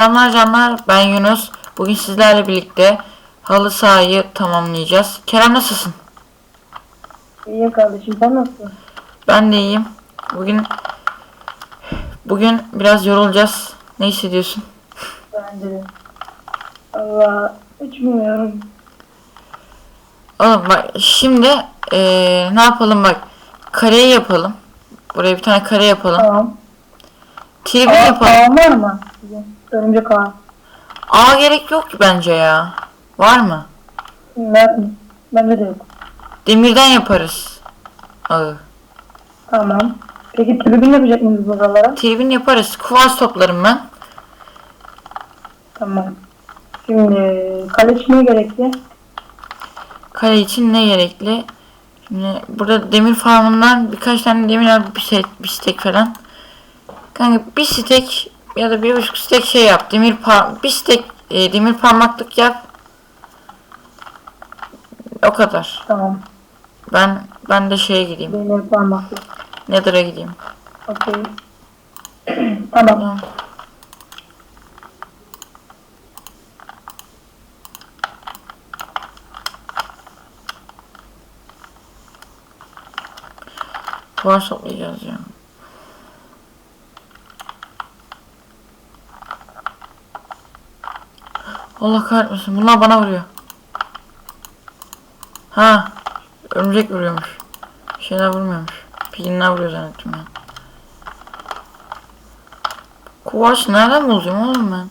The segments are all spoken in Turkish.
Selamlar canlar ben Yunus. Bugün sizlerle birlikte halı sahayı tamamlayacağız. Kerem nasılsın? İyiyim kardeşim sen nasılsın? Ben de iyiyim. Bugün bugün biraz yorulacağız. Ne hissediyorsun? Ben de. Allah hiç bilmiyorum. Oğlum bak şimdi eee, ne yapalım bak. Kareyi yapalım. Buraya bir tane kare yapalım. Tamam. Tribün yapalım. Var mı? Örümcek ağ. Aa gerek yok ki bence ya. Var mı? Ben, bende de yok. Demirden yaparız. Ağı. Tamam. Peki tribün yapacak mıyız buralara? Tribün yaparız. Kuvars toplarım ben. Tamam. Şimdi kale içmeye gerekli. Kale için ne gerekli? Şimdi burada demir farmından birkaç tane demir al bir, set, bir stek falan. Kanka bir stek ya da bir buçuk stek şey yap. Demir par bir stek e, demir parmaklık yap. O kadar. Tamam. Ben ben de şeye gideyim. Benim parmaklı. Nether'a gideyim. Okey. tamam. Tamam. Kuvars toplayacağız ya. Allah kahretmesin. Bunlar bana vuruyor. Ha. Örümcek vuruyormuş. Şeyler vurmuyormuş. Piginler vuruyor zannettim ben. Kuvars nereden bulacağım oğlum ben?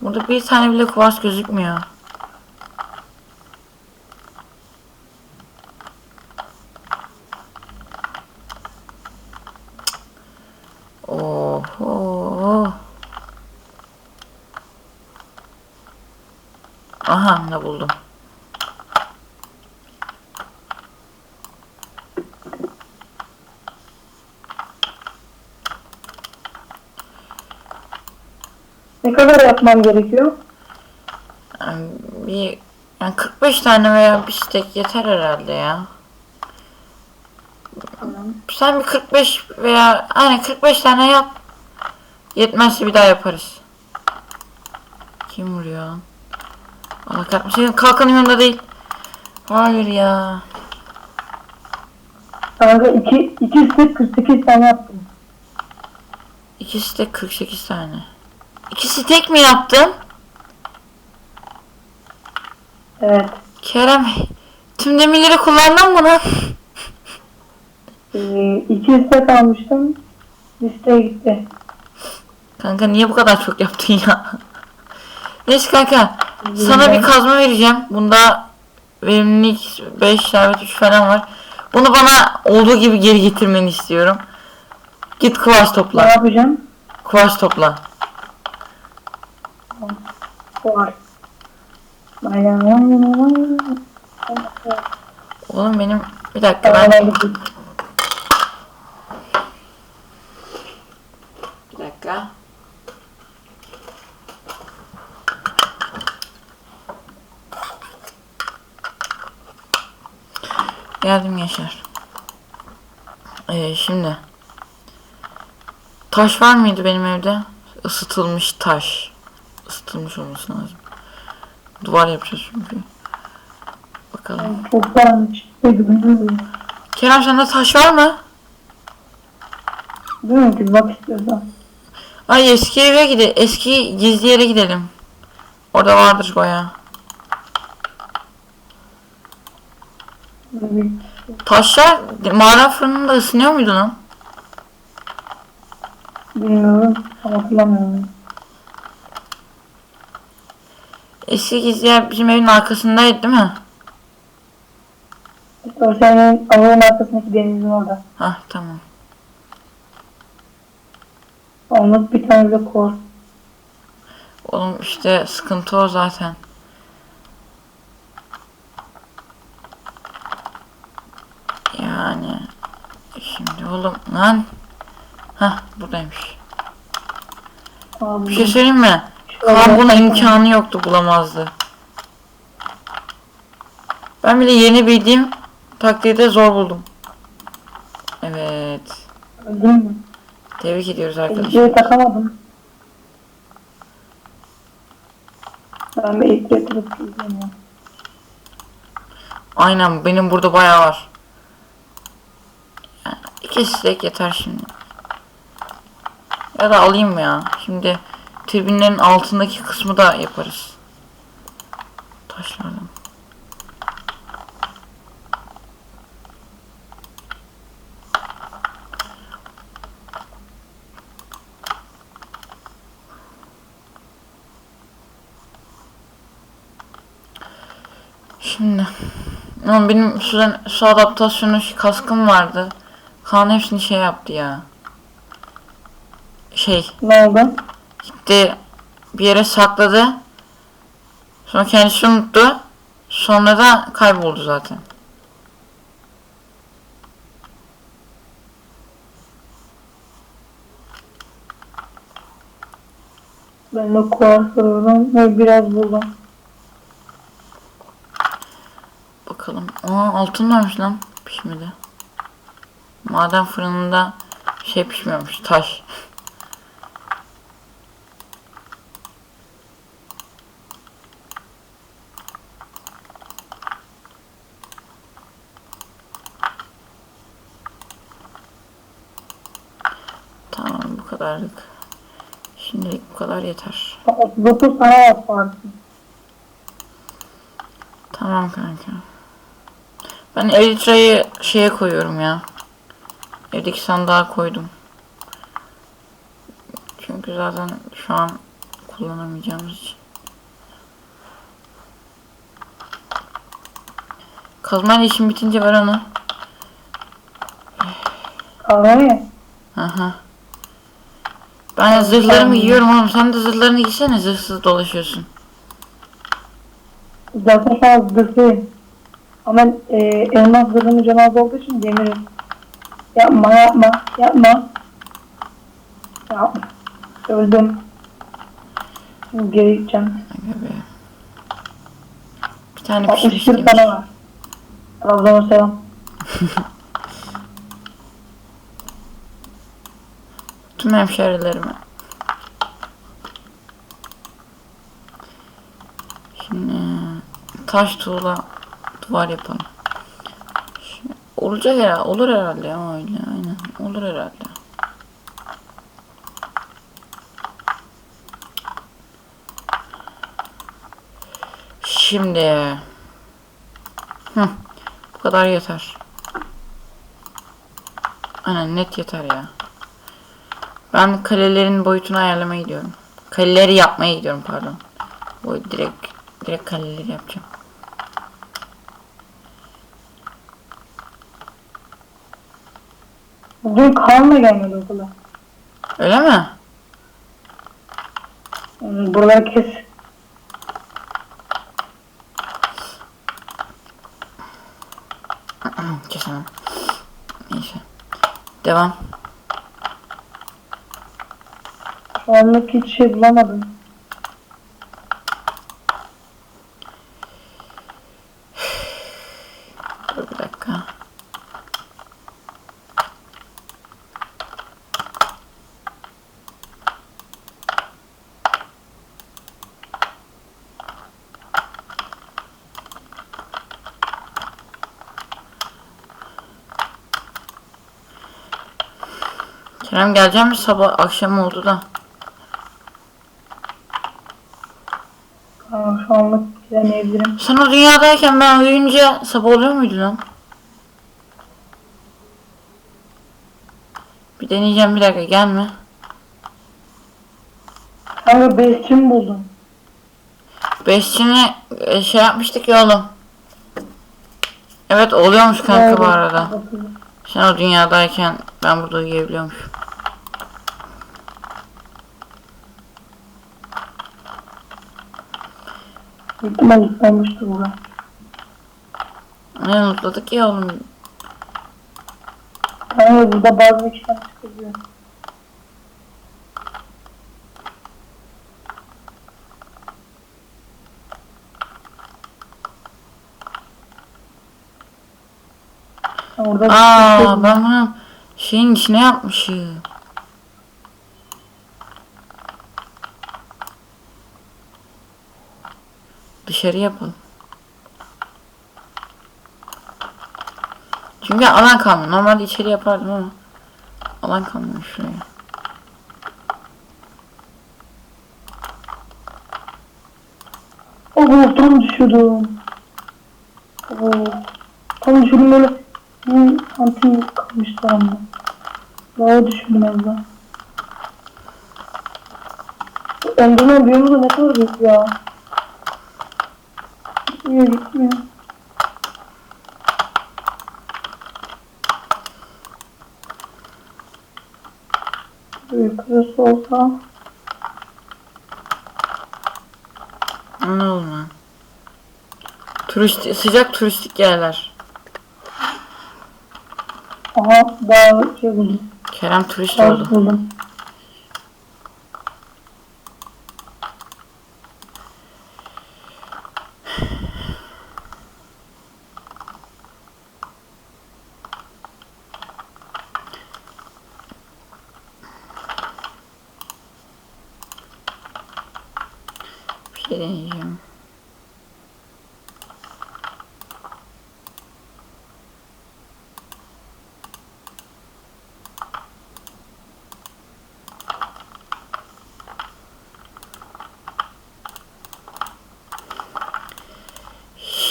Burada bir tane bile kuvars gözükmüyor. Oho. Aha ne buldum. Ne kadar yapmam gerekiyor? Yani bir yani 45 tane veya bir stek yeter herhalde ya. Tamam. Sen bir 45 veya aynen 45 tane yap. Yetmezse bir daha yaparız. Kim vuruyor? Allah kahretmesin. Senin kalkanın yanında değil. Hayır ya. Kanka 2 2 set 48 tane yaptım. İkisi de 48 tane. İkisi tek mi yaptın? Evet. Kerem tüm demirleri kullandın mı lan? Ee, 2 set almıştım. Listeye gitti. Kanka niye bu kadar çok yaptın ya? Neyse kanka sana bir kazma vereceğim. Bunda verimlilik 5 servet 3 falan var. Bunu bana olduğu gibi geri getirmeni istiyorum. Git kuvars Ne topla. yapacağım? Kuvars topla. Var. Oğlum benim bir dakika ben bir dakika. Geldim Yaşar. Ee, şimdi taş var mıydı benim evde? Isıtılmış taş. Isıtılmış olması lazım. Duvar yapacağız çünkü. Bakalım. Çok varmış. Bilmiyorum Kerem sende taş var mı? ki bak istiyorsan. Ay eski eve gidelim. Eski gizli yere gidelim. Orada vardır bayağı. Taşlar mağara fırınında ısınıyor muydu lan? Bilmiyorum. Hatırlamıyorum. Eski gizli yer bizim evin arkasındaydı değil mi? O senin avluğun arkasındaki denizin orada. Hah tamam. Onluk bir tane de kor. Oğlum işte sıkıntı o zaten. Yani şimdi oğlum lan. Hah buradaymış. Abi, Bir şey söyleyeyim mi? Kaan buna imkanı yoktu bulamazdı. Ben bile yeni bildiğim takdirde zor buldum. Evet. Öldün mü? Tebrik ediyoruz arkadaşlar. Elbiseyi takamadım. Ben bir ilk getirip gideceğim ya. Aynen benim burada bayağı var. Yani iki stack yeter şimdi. Ya da alayım ya. Şimdi tribünlerin altındaki kısmı da yaparız. Taşlardan. Şimdi ama benim su, su adaptasyonu şu kaskım vardı. Kaan hepsini şey yaptı ya. Şey Ne oldu? Gitti bir yere sakladı. Sonra kendisi unuttu. Sonra da kayboldu zaten. Ben de kuaförüm ve biraz buldum. Bakalım. Aa altın varmış lan. Pişmedi. Maden fırınında şey pişmiyormuş. Taş. Tamam bu kadarlık. Şimdilik bu kadar yeter. 39 tane yaparsın. Tamam kanka. Ben Elytra'yı şeye koyuyorum ya. Evdeki sandığa koydum. Çünkü zaten şu an kullanamayacağımız için. Kazmayla işim bitince ver onu. Kahve mi? Aha. Ben zırhlarımı giyiyorum oğlum. Sen de zırhlarını giysene zırhsız dolaşıyorsun. Zaten şu an zırhlıyım. Ama e, elmas zırhının canı az olduğu için demirim. Yapma yapma yapma. Yapma. Öldüm. Şimdi geri gideceğim. Bir tane 61 pişmiştim. tane var. Trabzon'a selam. Tüm hemşerilerime. Şimdi taş tuğla duvar yapalım. Şimdi, olacak herhalde. Olur herhalde ya öyle. Aynen. Olur herhalde. Şimdi Hı, bu kadar yeter. Aynen net yeter ya. Ben kalelerin boyutunu ayarlamaya gidiyorum. Kaleleri yapmaya gidiyorum pardon. Bu direkt direkt kaleleri yapacağım. Bugün Kaan da gelmedi okula. Öyle mi? Buraları kes. Kesemem. Neyse. Devam. Şu anlık hiç şey bulamadım. Dur. Kerem geleceğim mi sabah akşam oldu da. Kaan şu gidemeyebilirim. Sen o dünyadayken ben uyuyunca sabah oluyor muydu lan? Bir deneyeceğim bir dakika gelme. Kanka besçimi buldum. Beşçini e, şey yapmıştık ya oğlum. Evet oluyormuş kanka bu arada. Sen o dünyadayken ben burada uyuyabiliyormuşum. Büyük ihtimal yıklanmıştır bura. Ne unutladık ya oğlum. Kanka burada bazı kişiler çıkıyor. Orada Aa ben bunu şeyin içine yapmışım. Dışarı yapalım. Çünkü alan kalmıyor. Normalde içeri yapardım ama alan kalmıyor şuraya. Oo tam düşürdüm. Oo. Tam düşürdüm böyle bir santim kalmıştı ama. Daha düşürdüm az daha. Enderman büyüğümüz de ne kadar büyük ya. Gitmiyor gitmiyor. Yukarısı olsa Anladım ben. Turist, sıcak turistik yerler. aha daha şey buldum. Kerem turist oldu. buldum. Bir şey deneyeceğim.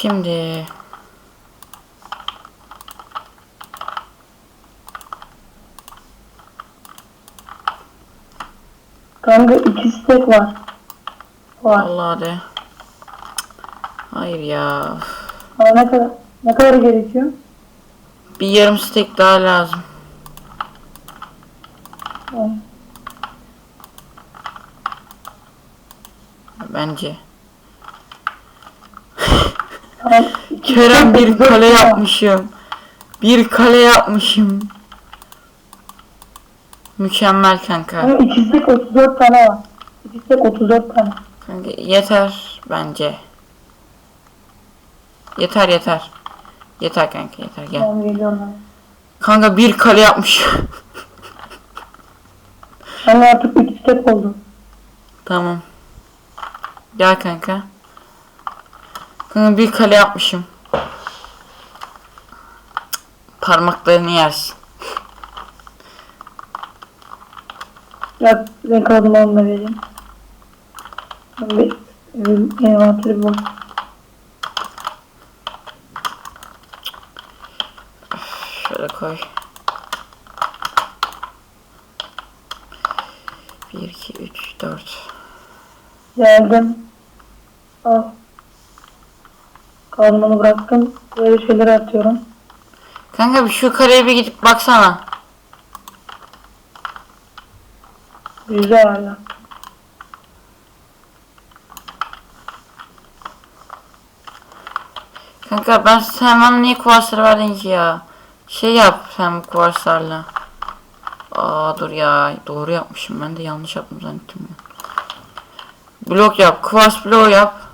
Şimdi Kanka iki stek var. Var. Allah de. Hayır ya. Ama ne kadar ne kadar gerekiyor? Bir yarım steak daha lazım. Tamam. Bence. İki Kerem bir kale yapmışım. Bir kale yapmışım. Mükemmel kanka. Ama iki stek 34 tane var. İki stek 34 tane. Kanka yeter bence. Yeter yeter. Yeter kanka yeter gel. Tamam geliyorum ben. Kanka bir kale yapmışım. Ama artık üç stek oldu. tamam. Gel kanka. Bir kale yapmışım. Parmaklarını yersin. Ya renk adımı onunla vereyim. Ben bir bir envanteri bul. Şöyle koy. 1, 2, 3, 4. Geldim. Al. Kazmanı bıraktım. Böyle şeyleri atıyorum. Kanka bir şu kareye bir gidip baksana. Güzel hala. Kanka ben sen bana niye kuvarsları verdin ki ya? Şey yap sen bu kuvarslarla. Aa dur ya doğru yapmışım ben de yanlış yaptım zannettim ya. Blok yap kuvars bloğu yap.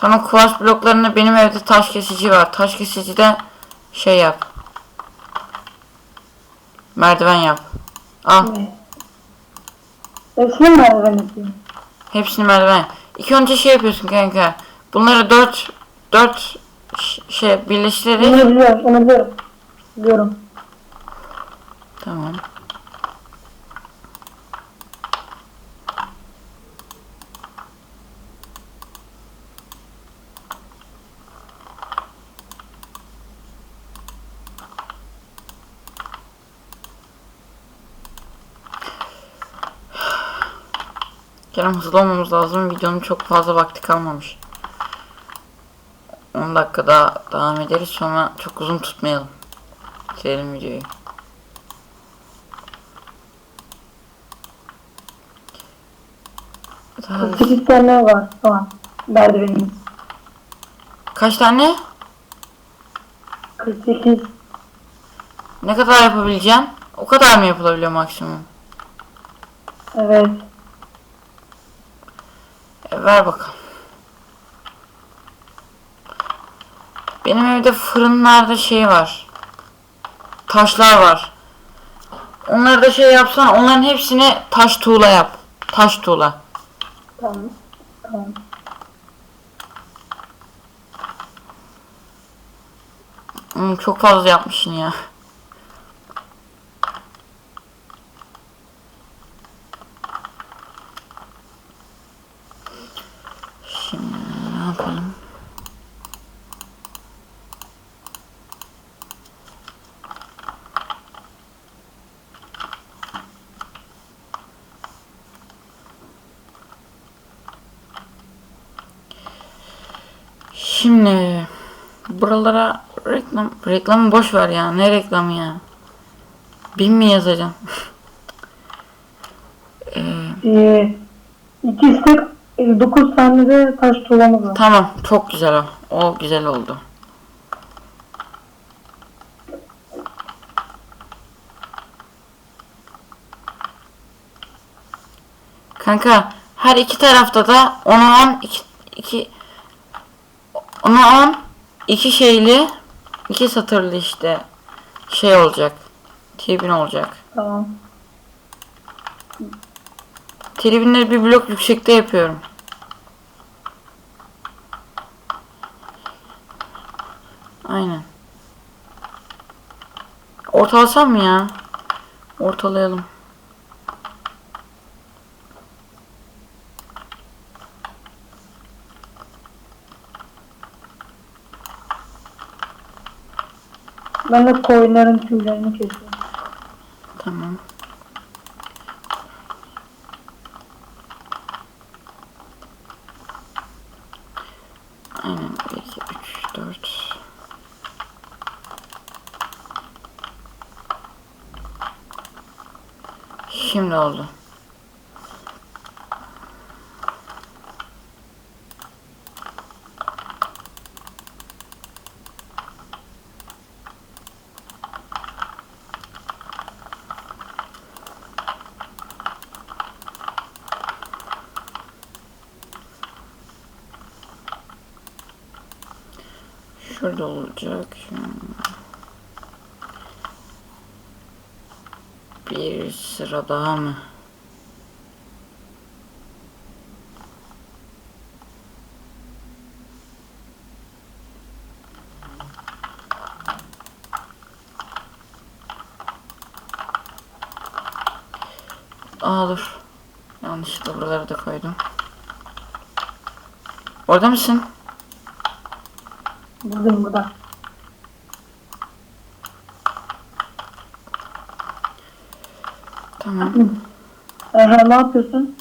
Sonra kuvars bloklarını benim evde taş kesici var. Taş kesicide şey yap. Merdiven yap. Al Ne? Hepsini merdiven yapayım? hepsini merdiven. İlk önce şey yapıyorsun kanka. Bunları dört dört şey birleştirerek Onu biliyorum, onu biliyorum. Biliyorum. Tamam. Kerem hızlı olmamız lazım. Videonun çok fazla vakti kalmamış. 10 dakika daha devam ederiz. Sonra çok uzun tutmayalım. Bitirelim videoyu. Daha 48 tane var şu an merdivenimiz. kaç tane? 48. Ne kadar yapabileceğim? O kadar mı yapılabiliyor maksimum? Evet. Ver bakalım. Benim evde fırınlarda şey var. Taşlar var. Onları da şey yapsan onların hepsine taş tuğla yap. Taş tuğla. Tamam. Tamam. Hmm, çok fazla yapmışsın ya. Şimdi buralara reklam reklamı boş ver ya. Ne reklamı ya? Bin mi yazacağım? Ee, Ee, iki istek 59 saniyede taş tuğlamız var. tamam çok güzel o. O güzel oldu. Kanka her iki tarafta da 10'a 10 iki, iki 10'a 10 iki şeyli iki satırlı işte şey olacak. Tribün olacak. Tamam. Tribünleri bir blok yüksekte yapıyorum. Aynen. Ortalasam mı ya? Ortalayalım. Ben de koyunların tüylerini kesiyorum. Tamam. Aynen. 1, 2, 3, 4. Şimdi oldu. Olacak. Bir sıra daha mı? Aa dur. Yanlışlıkla buraları da koydum. Orada mısın? Buradayım burada. Tamam. Aha, ne yapıyorsun?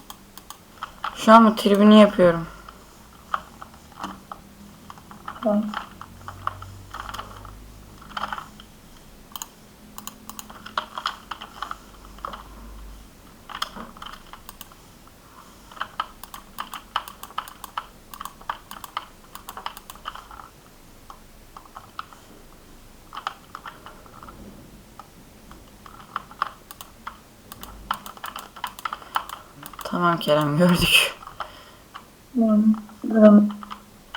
Şu an mı tribünü yapıyorum. Tamam. Tamam Kerem gördük. Tamam. Tamam.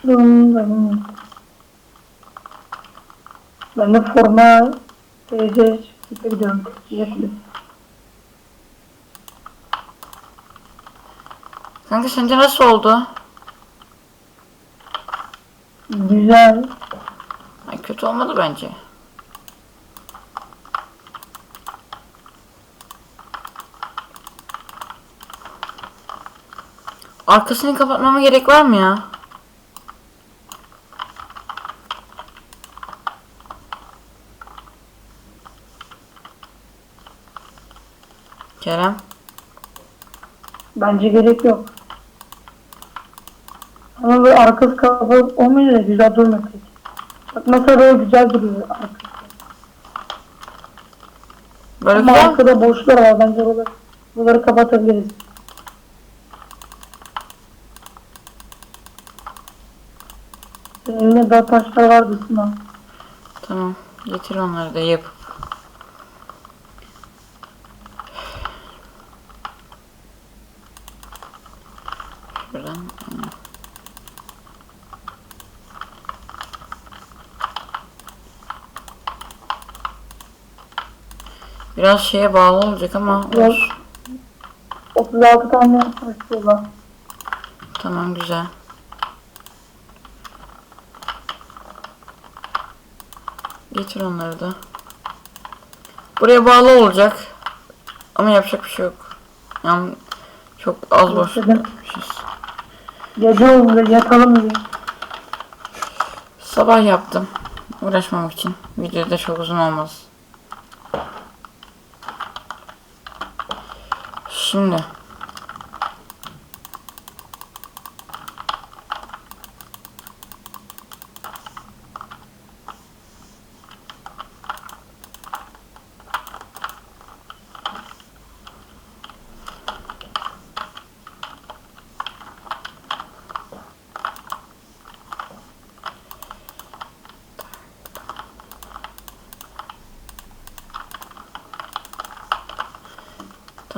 Tamam. Tamam. Ben de forma TC çıkıp gidiyorum. Yaklı. Kanka sence nasıl oldu? Güzel. Ay, kötü olmadı bence. Arkasını kapatmama gerek var mı ya? Kerem. Bence gerek yok. Ama böyle arkası kapalı olmayınca güzel durmuyor. Bak mesela böyle güzel duruyor arkası. Böyle Ama arkada boşluklar var bence buraları, buraları kapatabiliriz. Daha taşlar vardı Sinan. Tamam. Getir onları da yapıp. Şuradan. aynen. Biraz şeye bağlı olacak ama olsun. 36 tane var. Tamam güzel. Getir onları da. Buraya bağlı olacak. Ama yapacak bir şey yok. Yani çok az boş. Gece oldu yatalım diye. Sabah yaptım. Uğraşmamak için. Video da çok uzun olmaz. Şimdi.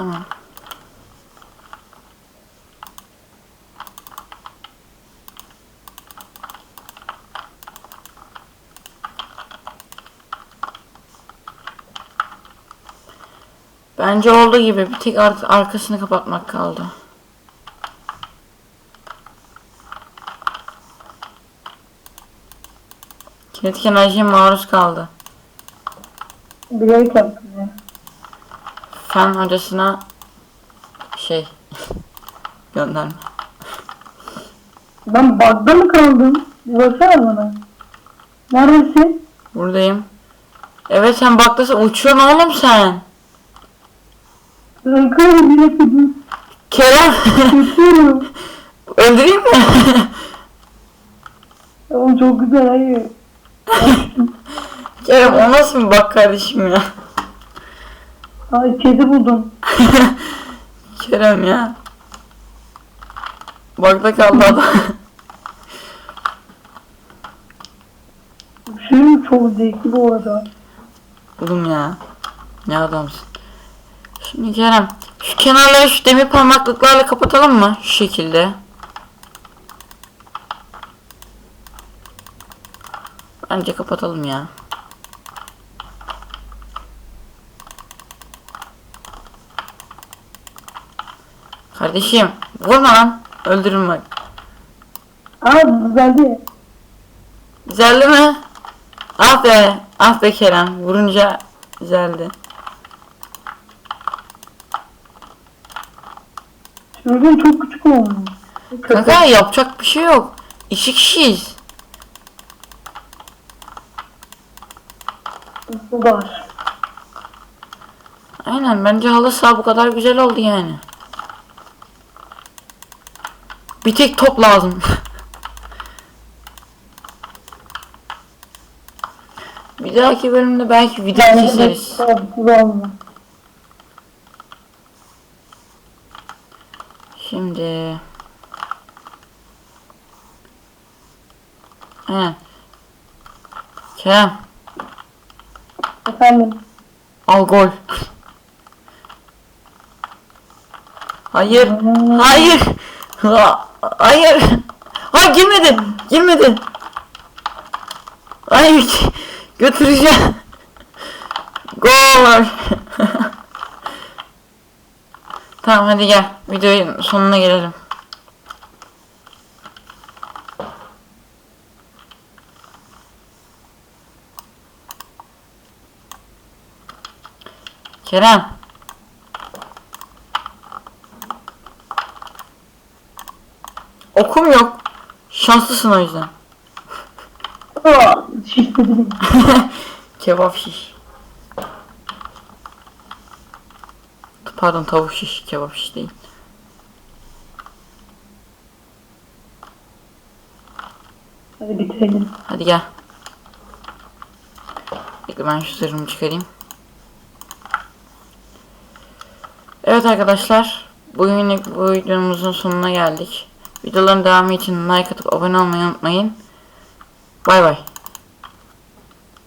Tamam. Bence oldu gibi. Bir tek ar- arkasını kapatmak kaldı. Kinetik enerjiye maruz kaldı. Bilerek yaptım ya. Fen hocasına şey gönderme. Ben bug'da mı kaldım? Bir baksana bana. Neredesin? Buradayım. Evet sen baktasın uçuyorsun oğlum sen. Ben bir dakika dur. Kerem Geçiyorum. öldüreyim mi? Oğlum çok güzel hayır. Kerem o nasıl bir bak kardeşim ya. Ay kedi buldum. Kerem ya. Bakta kaldı adam. Şu çok zevkli bu arada. Oğlum ya. Ne adamsın. Şimdi Kerem şu kenarları şu demir parmaklıklarla kapatalım mı? Şu şekilde. Bence kapatalım ya. Kardeşim vurma lan. Öldürürüm bak. Aa güzeldi. Güzeldi mi? Ah be. Ah be Kerem. Vurunca güzeldi. Şuradan çok küçük olmuş. Kanka yapacak bir şey yok. İki kişiyiz. Nasıl var? Aynen bence halı saha bu kadar güzel oldu yani. Bir tek top lazım. bir dahaki bölümde belki video olmuş. Şimdi. Aynen. Kerem Efendim. al gol. Hayır. Hayır. Ha, hayır. Ha girmedi. Girmedi. Hayır. Götüreceğim. Gol. tamam hadi gel. Videonun sonuna gelelim. Kerem. Okum yok. Şanslısın o yüzden. Kebap şiş. Pardon tavuk şiş, kebap şiş değil. Hadi bitirelim. Hadi gel. Bekle ben şu zırhımı çıkarayım. Evet arkadaşlar. Bugünlük bu videomuzun sonuna geldik. Videoların devamı için like atıp abone olmayı unutmayın. Bay bay.